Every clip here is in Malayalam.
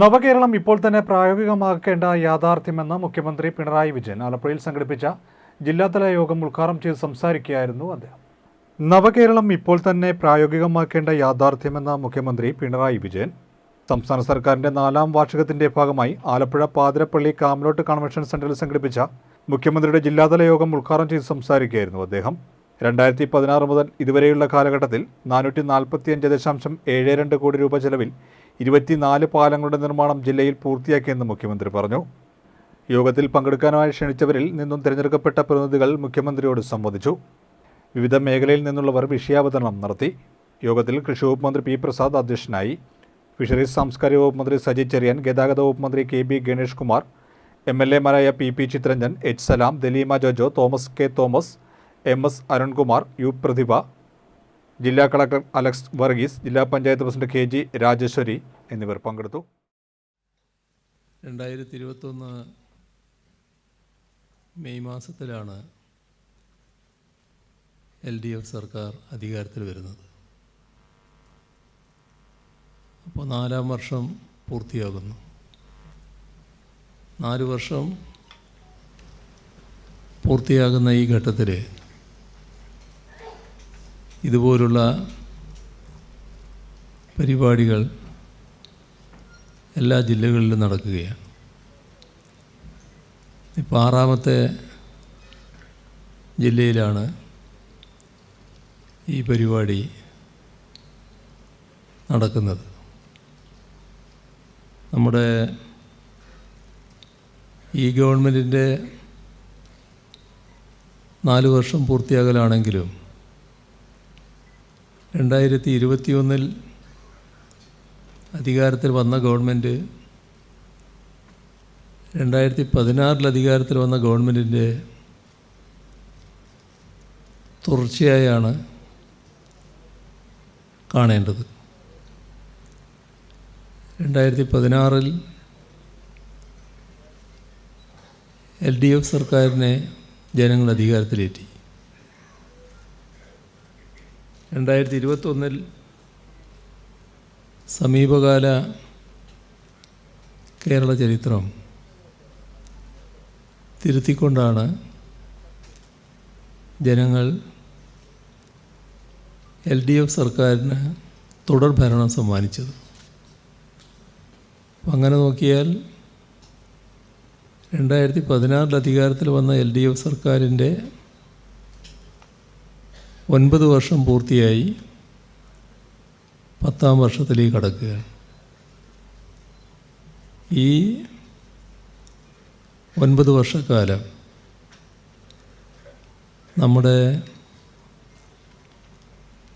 നവകേരളം ഇപ്പോൾ തന്നെ പ്രായോഗികമാക്കേണ്ട യാഥാർത്ഥ്യമെന്ന് മുഖ്യമന്ത്രി പിണറായി വിജയൻ ആലപ്പുഴയിൽ സംഘടിപ്പിച്ച ജില്ലാതല യോഗം ഉദ്ഘാടനം ചെയ്ത് സംസാരിക്കുകയായിരുന്നു അദ്ദേഹം. നവകേരളം ഇപ്പോൾ തന്നെ പ്രായോഗികമാക്കേണ്ട യാഥാർത്ഥ്യമെന്ന മുഖ്യമന്ത്രി പിണറായി വിജയൻ സംസ്ഥാന സർക്കാരിന്റെ നാലാം വാർഷികത്തിന്റെ ഭാഗമായി ആലപ്പുഴ പാതിരപ്പള്ളി കാമലോട്ട് കൺവെൻഷൻ സെന്ററിൽ സംഘടിപ്പിച്ച മുഖ്യമന്ത്രിയുടെ ജില്ലാതല യോഗം ഉദ്ഘാടനം ചെയ്ത് സംസാരിക്കുകയായിരുന്നു അദ്ദേഹം. രണ്ടായിരത്തി പതിനാറ് മുതൽ ഇതുവരെയുള്ള കാലഘട്ടത്തിൽ നാനൂറ്റി നാൽപ്പത്തിയഞ്ച് ദശാംശം ഏഴ് രണ്ട് കോടി രൂപ ചെലവിൽ ഇരുപത്തിനാല് പാലങ്ങളുടെ നിർമ്മാണം ജില്ലയിൽ പൂർത്തിയാക്കിയെന്ന് മുഖ്യമന്ത്രി പറഞ്ഞു. യോഗത്തിൽ പങ്കെടുക്കാനായി ക്ഷണിച്ചവരിൽ നിന്നും തിരഞ്ഞെടുക്കപ്പെട്ട പ്രതിനിധികൾ മുഖ്യമന്ത്രിയോട് സംവദിച്ചു. വിവിധ മേഖലയിൽ നിന്നുള്ളവർ വിഷയാവതരണം നടത്തി. യോഗത്തിൽ കൃഷി വകുപ്പ് മന്ത്രി പി പ്രസാദ് അധ്യക്ഷനായി. ഫിഷറീസ് സാംസ്കാരിക വകുപ്പ് മന്ത്രി സജി ചെറിയൻ ഗതാഗത വകുപ്പ് മന്ത്രി K B Ganesh Kumar M L എമാരായ P P Chitharanjan H Salam Daleema Jojo Thomas K Thomas M S Arunkumar U Prathibha ജില്ലാ കളക്ടർ അലക്സ് വർഗീസ് ജില്ലാ panchayat president K G Rajeshwari എന്നിവർ പങ്കെടുത്തു. രണ്ടായിരത്തി ഇരുപത്തൊന്ന് മെയ് മാസത്തിലാണ് എൽ ഡി എഫ് സർക്കാർ അധികാരത്തിൽ വരുന്നത്. അപ്പോൾ നാലാം വർഷം പൂർത്തിയാകുന്നു. നാല് വർഷം പൂർത്തിയാകുന്ന ഈ ഘട്ടത്തിൽ ഇതുപോലുള്ള പരിപാടികൾ എല്ലാ ജില്ലകളിലും നടക്കുകയാണ്. ഇപ്പോൾ ആറാമത്തെ ജില്ലയിലാണ് ഈ പരിപാടി നടക്കുന്നത്. നമ്മുടെ ഈ ഗവൺമെന്റിന്റെ നാല് വർഷം പൂർത്തിയാകലാണെങ്കിലും രണ്ടായിരത്തി ഇരുപത്തിയൊന്നിൽ അധികാരത്തിൽ വന്ന ഗവൺമെന്റ് രണ്ടായിരത്തി പതിനാറിൽ അധികാരത്തിൽ വന്ന ഗവൺമെന്റിന്റെ തുടർച്ചയായാണ് കാണേണ്ടത്. രണ്ടായിരത്തി പതിനാറിൽ എൽ ഡി എഫ് സർക്കാരിനെ ജനങ്ങൾ അധികാരത്തിലേറ്റി. രണ്ടായിരത്തി ഇരുപത്തൊന്നിൽ സമീപകാല കേരള ചരിത്രം തിരുത്തിക്കൊണ്ടാണ് ജനങ്ങൾ എൽ ഡി എഫ് സർക്കാരിന് തുടർ ഭരണം സമ്മാനിച്ചത്. അങ്ങനെ നോക്കിയാൽ രണ്ടായിരത്തി പതിനാറിൽ അധികാരത്തിൽ വന്ന എൽ ഡി എഫ് സർക്കാരിന്റെ ഒൻപത് വർഷം പൂർത്തിയായി പത്താം വർഷത്തിലേക്ക് കടക്കുക ഈ ഒൻപത് വർഷക്കാലം നമ്മുടെ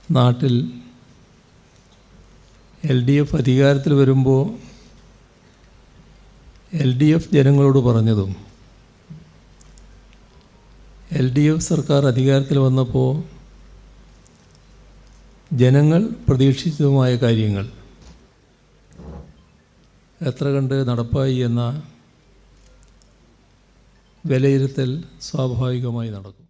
നാട്ടിൽ എൽ ഡി എഫ് അധികാരത്തിൽ വരുമ്പോൾ എൽ ഡി എഫ് ജനങ്ങളോട് പറഞ്ഞതും എൽ ഡി എഫ് സർക്കാർ അധികാരത്തിൽ വന്നപ്പോൾ ജനങ്ങൾ പ്രതീക്ഷിച്ചതുമായ കാര്യങ്ങൾ. എത്ര കണ്ട് നടപ്പായി എന്ന വിലയിരുത്തൽ സ്വാഭാവികമായി നടക്കും.